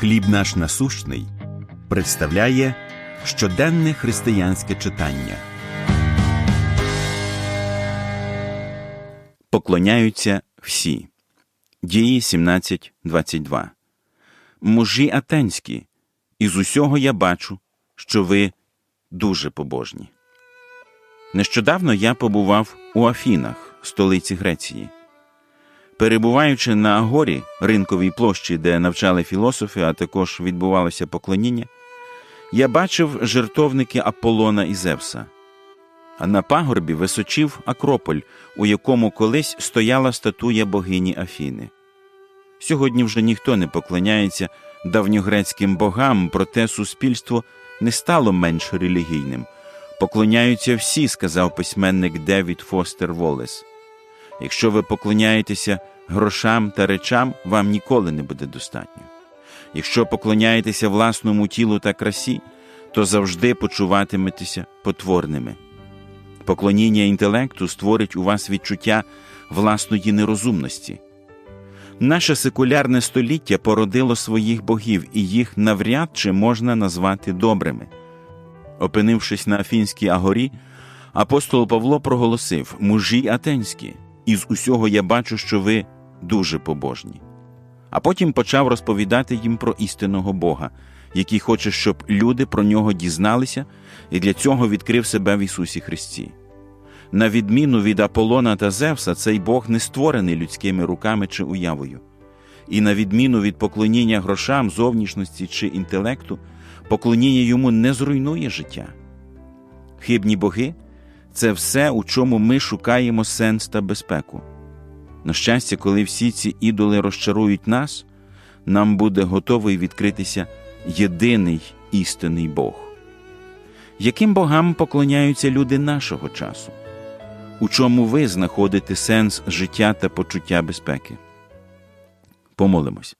Хліб наш насущний представляє щоденне християнське читання. Поклоняються всі. Дії 17.22 Мужі атенські, із усього я бачу, що ви дуже побожні. Нещодавно я побував у Афінах, столиці Греції. Перебуваючи на Агорі, ринковій площі, де навчали філософи, а також відбувалося поклоніння, я бачив жертовники Аполлона і Зевса. А на пагорбі височив Акрополь, у якому колись стояла статуя богині Афіни. Сьогодні вже ніхто не поклоняється давньогрецьким богам, проте суспільство не стало менш релігійним. Поклоняються всі, сказав письменник Девід Фостер Волес. Якщо ви поклоняєтеся грошам та речам, вам ніколи не буде достатньо. Якщо поклоняєтеся власному тілу та красі, то завжди почуватиметеся потворними. Поклоніння інтелекту створить у вас відчуття власної нерозумності. Наше секулярне століття породило своїх богів, і їх навряд чи можна назвати добрими. Опинившись на Афінській агорі, апостол Павло проголосив мужі атенські, із усього я бачу, що ви дуже побожні. А потім почав розповідати їм про істинного Бога, який хоче, щоб люди про нього дізналися, і для цього відкрив себе в Ісусі Христі. На відміну від Аполлона та Зевса, цей Бог не створений людськими руками чи уявою. І на відміну від поклоніння грошам, зовнішності чи інтелекту, поклоніння йому не зруйнує життя. Хибні боги це все, у чому ми шукаємо сенс та безпеку. На щастя, коли всі ці ідоли розчарують нас, нам буде готовий відкритися єдиний істинний Бог. Яким богам поклоняються люди нашого часу? У чому ви знаходите сенс життя та почуття безпеки? Помолимось.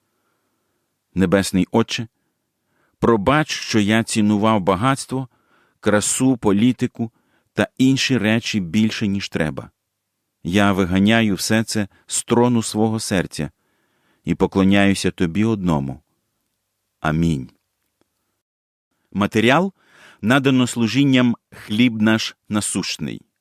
Небесний Отче, пробач, що я цінував багатство, красу, політику та інші речі більше, ніж треба. Я виганяю все це з трону свого серця і поклоняюся тобі одному. Амінь. Матеріал надано служінням хліб наш насущний.